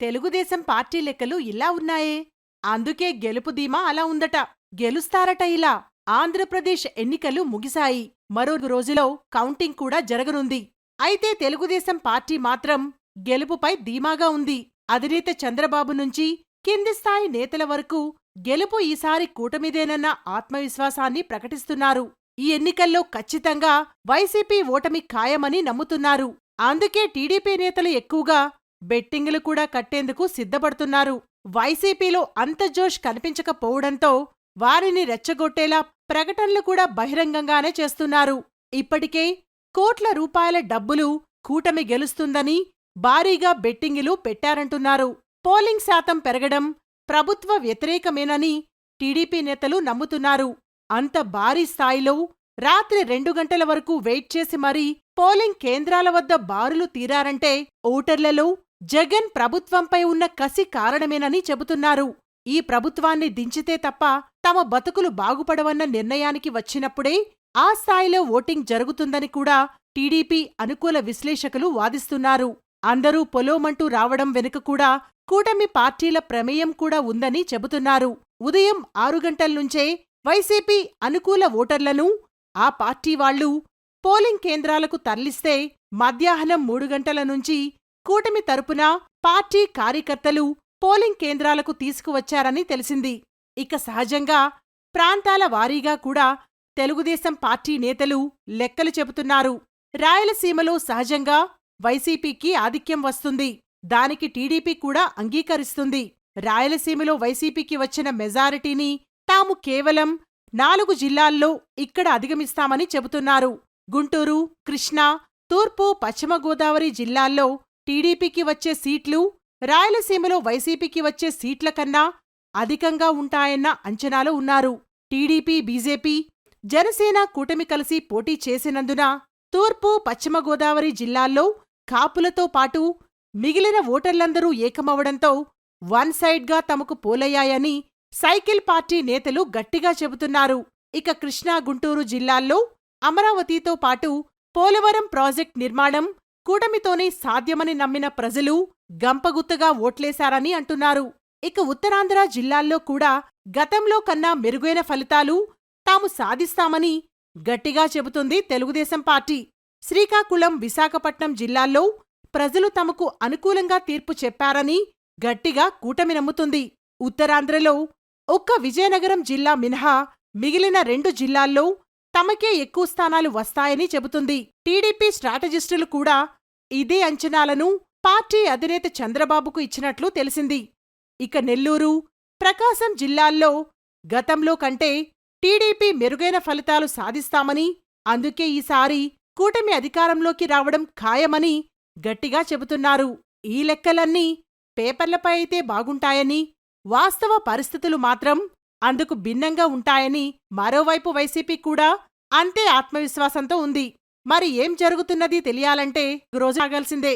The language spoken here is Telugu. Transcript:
తెలుగుదేశం పార్టీ లెక్కలు ఇలా ఉన్నాయే. అందుకే గెలుపు ధీమా అలా ఉందట. గెలుస్తారట ఇలా. ఆంధ్రప్రదేశ్ ఎన్నికలు ముగిశాయి. మరో రోజులో కౌంటింగ్ కూడా జరగనుంది. అయితే తెలుగుదేశం పార్టీ మాత్రం గెలుపుపై ధీమాగా ఉంది. అధినేత చంద్రబాబు నుంచి కింది స్థాయి నేతల వరకు గెలుపు ఈసారి కూటమిదేనన్న ఆత్మవిశ్వాసాన్ని ప్రకటిస్తున్నారు. ఈ ఎన్నికల్లో ఖచ్చితంగా వైసీపీ ఓటమి ఖాయమని నమ్ముతున్నారు. అందుకే టీడీపీ నేతలు ఎక్కువగా బెట్టింగులు కూడా కట్టేందుకు సిద్ధపడుతున్నారు. వైసీపీలో అంత జోష్ కనిపించకపోవడంతో వారిని రెచ్చగొట్టేలా ప్రకటనలు కూడా బహిరంగంగానే చేస్తున్నారు. ఇప్పటికే కోట్ల రూపాయల డబ్బులు కూటమి గెలుస్తుందని భారీగా బెట్టింగులు పెట్టారంటున్నారు. పోలింగ్ శాతం పెరగడం ప్రభుత్వ వ్యతిరేకమేనని టీడీపీ నేతలు నమ్ముతున్నారు. అంత భారీ స్థాయిలో రాత్రి రెండు గంటల వరకు వెయిట్ చేసి మరీ పోలింగ్ కేంద్రాల వద్ద బారులు తీరారంటే ఓటర్లలో జగన్ ప్రభుత్వంపై ఉన్న కసి కారణమేనని చెబుతున్నారు. ఈ ప్రభుత్వాన్ని దించితే తప్ప తమ బతుకులు బాగుపడవన్న నిర్ణయానికి వచ్చినప్పుడే ఆ స్థాయిలో ఓటింగ్ జరుగుతుందని కూడా టీడీపీ అనుకూల విశ్లేషకులు వాదిస్తున్నారు. అందరూ పొలోమంటూ రావడం వెనుక కూడా కూటమి పార్టీల ప్రమేయం కూడా ఉందని చెబుతున్నారు. ఉదయం ఆరు గంటల్నుంచే వైసీపీ అనుకూల ఓటర్లను ఆ పార్టీ వాళ్ళు పోలింగ్ కేంద్రాలకు తరలిస్తే మధ్యాహ్నం మూడు గంటల నుంచి కూటమి తరపున పార్టీ కార్యకర్తలు పోలింగ్ కేంద్రాలకు తీసుకువచ్చారని తెలిసింది. ఇక సహజంగా ప్రాంతాల వారీగా కూడా తెలుగుదేశం పార్టీ నేతలు లెక్కలు చెబుతున్నారు. రాయలసీమలో సహజంగా వైసీపీకి ఆధిక్యం వస్తుంది. దానికి టీడీపీ కూడా అంగీకరిస్తుంది. రాయలసీమలో వైసీపీకి వచ్చిన మెజారిటీని తాము కేవలం నాలుగు జిల్లాల్లో ఇక్కడ అధిగమిస్తామని చెబుతున్నారు. గుంటూరు కృష్ణా తూర్పు పశ్చిమ గోదావరి జిల్లాల్లో టీడీపీకి వచ్చే సీట్లు రాయలసీమలో వైసీపీకి వచ్చే సీట్ల కన్నా అధికంగా ఉంటాయన్న అంచనాలో ఉన్నారు. టీడీపీ బీజేపీ జనసేన కూటమి కలిసి పోటీ చేసినందున తూర్పు పశ్చిమ గోదావరి జిల్లాల్లో కాపులతో పాటు మిగిలిన ఓటర్లందరూ ఏకమవడంతో వన్ సైడ్గా తమకు పోలయ్యాయని సైకిల్ పార్టీ నేతలు గట్టిగా చెబుతున్నారు. ఇక కృష్ణా గుంటూరు జిల్లాల్లో అమరావతితో పాటు పోలవరం ప్రాజెక్ట్ నిర్మాణం కూటమితోనే సాధ్యమని నమ్మిన ప్రజలు గంపగుత్తగా ఓట్లేశారని అంటున్నారు. ఇక ఉత్తరాంధ్ర జిల్లాల్లో కూడా గతంలో కన్నా మెరుగైన ఫలితాలు తాము సాధిస్తామని గట్టిగా చెబుతుంది తెలుగుదేశం పార్టీ. శ్రీకాకుళం విశాఖపట్నం జిల్లాల్లో ప్రజలు తమకు అనుకూలంగా తీర్పు చెప్పారని గట్టిగా కూటమి నమ్ముతుంది. ఉత్తరాంధ్రలో ఒక్క విజయనగరం జిల్లా మినహా మిగిలిన రెండు జిల్లాల్లో తమకే ఎక్కువ స్థానాలు వస్తాయని చెబుతుంది. టీడీపీ స్ట్రాటజిస్టులు కూడా ఇదే అంచనాలను పార్టీ అధినేత చంద్రబాబుకు ఇచ్చినట్లు తెలిసింది. ఇక నెల్లూరు ప్రకాశం జిల్లాల్లో గతంలో కంటే టీడీపీ మెరుగైన ఫలితాలు సాధిస్తామని అందుకే ఈసారి కూటమి అధికారంలోకి రావడం ఖాయమని గట్టిగా చెబుతున్నారు. ఈ లెక్కలన్నీ పేపర్లపై అయితే బాగుంటాయని వాస్తవ పరిస్థితులు మాత్రం అందుకు భిన్నంగా ఉంటాయని మరోవైపు వైసీపీ కూడా అంతే ఆత్మవిశ్వాసంతో ఉంది. మరి ఏం జరుగుతున్నది తెలియాలంటే రోజు ఆగాల్సిందే.